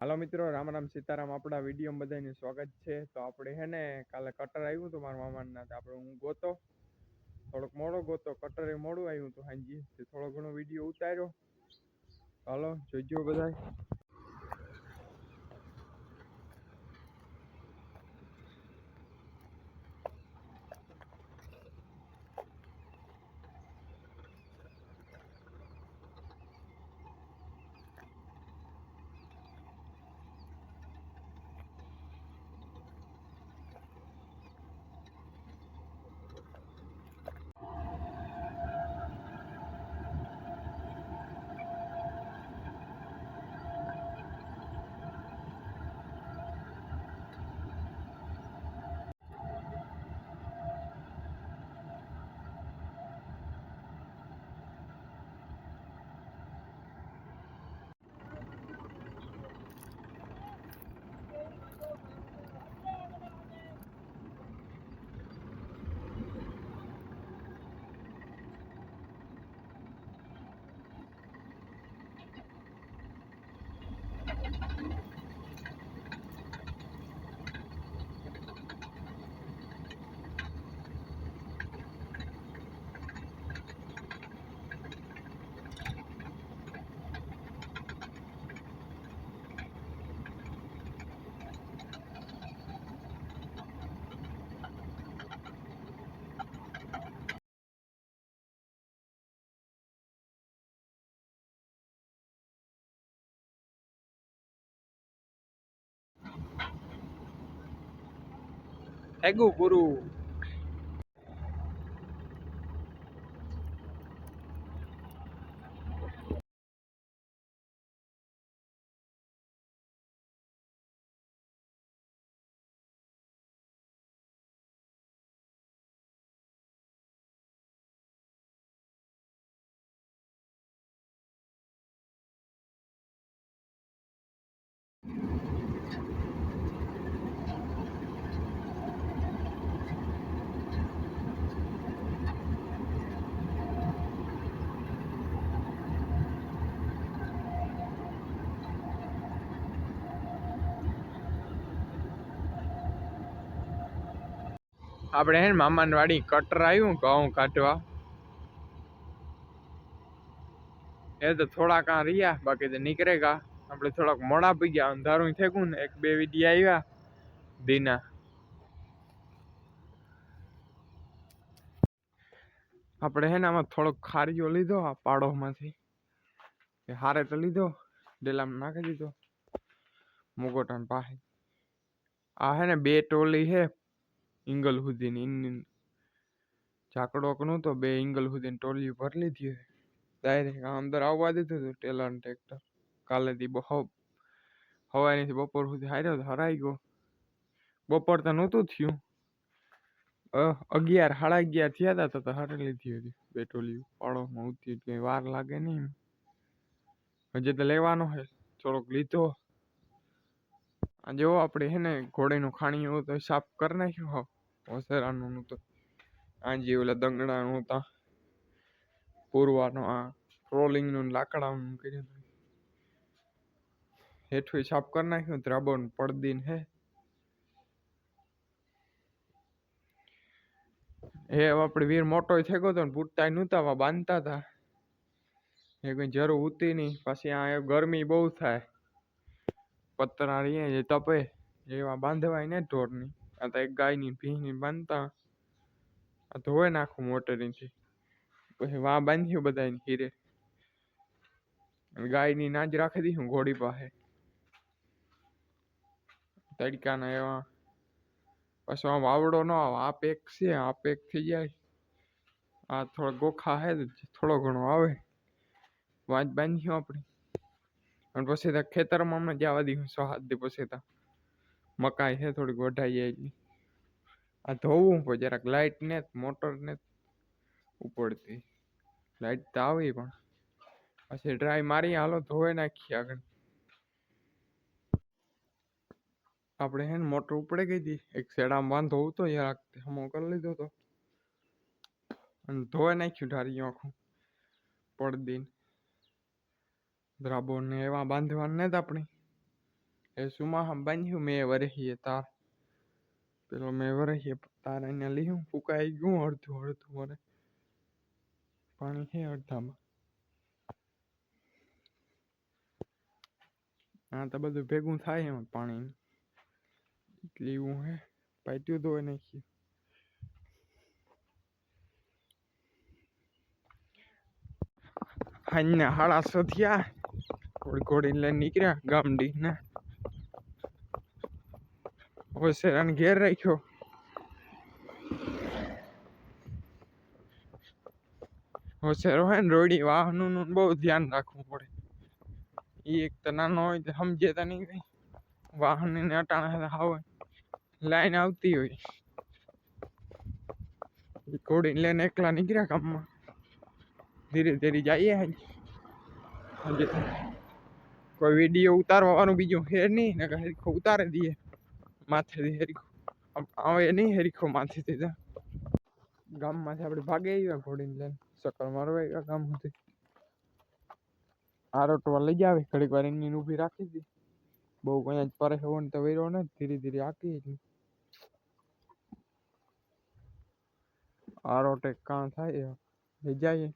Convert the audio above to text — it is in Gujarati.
હાલો મિત્રો, રામ રામ સીતારામ, આપણા વીડિયો બધાને સ્વાગત છે. તો આપણે હે ને, કાલે કટર આવ્યું હતું મારા મામાના, તો આપણે હું ગોતો, થોડોક મોડો ગોતો, કટરે મોડું આવ્યું હતું હાંજી થોડો ઘણો વીડિયો ઉતાર્યો. હાલો જોઈજો બધાય. હેગું પૂરું આપણે હે ને વાડી કટર આવ્યું ઘઉં કાઢવા? એ તો થોડા આ રહ્યા, બાકી તો નીકળે ગા. આપણે થોડાક મોડા પી ગયા, અંધારું થેકું ને, એક બે વિડિયા આવ્યા દીના. આપણે હે ને આમાં થોડોક ખારીઓ લીધો આ પાડોમાંથી. એ હારે તો લીધો, ડેલામાં નાખી દીધો, મુગોટાન પાસે આ હે ને બે ટોલી હે ઇંગલ સુધીની ઇન ઝાકડો કનું તો બે ઇંગલ સુધીની ટોલી ભરી લીધી હે ડાયરેક્ટ અંદર આવવા દીધું હતું ટેલર ટ્રેક્ટર કાલેથી બહુ હવારીથી બપોર સુધી હાર્યો તો હરાઈ ગયો બપોર તો નહોતું થયું અગિયાર સાડા અગિયાર થયા હતા તો હારે લીધી હતી બે ટોલી પાડોમાં ઉતી કંઈ વાર લાગે નહીં હજી તો લેવાનો હે થોડોક લીધો આ જો આપણે હે ને ઘોડીનું ખાણીયું તો સાફ કરી નાખ્યું હા. તો. આજે ઓલા દંગડાનું હતા. પૂરવાનું આ રોલિંગનું લાકડાનું કર્યું હેઠું સાફ કરી નાખ્યું દ્રાબોન પડદીન હે. હે આપણે વીર મોટો થઈ ગયો તો ને પૂરતા નહોતા બાંધતા હતા એ કઈ જરૂર ઉતી નહીં પછી આ ગરમી બહુ થાય. પતરા જે તપે એવા બાંધવાય ને ઢોરની આ તો એક ગાયની ભીની બાંધતા. આ ધોવે નાખું મોટરીથી. પછી વા બાંધ્યું બધાને હીરે ગાયની નાજ રાખી દઈશું ઘોડી પાસે. તડકાના એવા. પછી આમ વાવડો ન આવે. આ પેક છે, આ પેક થઈ જાય. આ થોડો ગોખા હે, થોડો ઘણો આવે. વાંચ બાંધ્યું આપણે. અને પછી તો ખેતરમાં અમને જવા દઈશું સો સાત દી પછી તો મકાઈ છે થોડીક વઢાઈ જાય એટલી આ ધોવું પણ જરાક લાઇટ ને મોટર ને ઉપડતી લાઇટ તો આવી પણ પછી ડ્રાય મારી હાલો ધોઈ નાખીએ આગળ આપણે હે ને મોટર ઉપડે ગઈ હતી એક શેડામાં બાંધો હતો યાર હમો કરી લીધો તો અને ધોઈ નાખ્યું ઢારી આખું પડદીને દ્રાબો ને એવા બાંધવાના ને જ આપણે. એ સુમાં બાંધ્યું, મેં વરહીએ તાર. પેલો મેં વરહીએ, તાર અહીંયા લીધું, ફૂંકાઈ ગયું અડધું અડધું વરે. પાણી છે અડધામાં. હા તો બધું ભેગું થાય એમાં પાણી એટલે એવું હે પાટ્યું તો નાખ્યું હાઈને હાડા સો થયા. ઘોડી ઘોડી લઈને નીકળ્યા ગામડી ને હોશિયારાને ઘેર રાખ્યો. હોશિયારો હોય ને રોડી વાહનનું બહુ ધ્યાન રાખવું પડે. એ એક તો નાનો હોય તો સમજે તો નહીં કઈ. વાહન એને અટાણે આવે લાઈન આવતી હોય. ઈ ઘોડીને લઈને એકલા નીકળ્યા ગામમાં. ધીરે ધીરે જઈએ. હજી કોઈ વીડિયો ઉતારવાનું બીજું હે નહીં ને હરીખો ઉતારી દઈએ. માથેથી હરીખો. આવે નહીં હરીખો માથેથી તો ગામમાંથી આપણે ભાગે આવ્યા ઘોડીને લઈને. ચક્કર મારવા આવ્યા ગામમાંથી. આરોટવા લઈ જાવે. ઘડીક વાર એની ઊભી રાખી હતી બહુ કોઈ જ પરે હોવો ને તો વેરો ને ધીરે ધીરે આકી જ આરોટે કાં થાય લઈ જઈએ.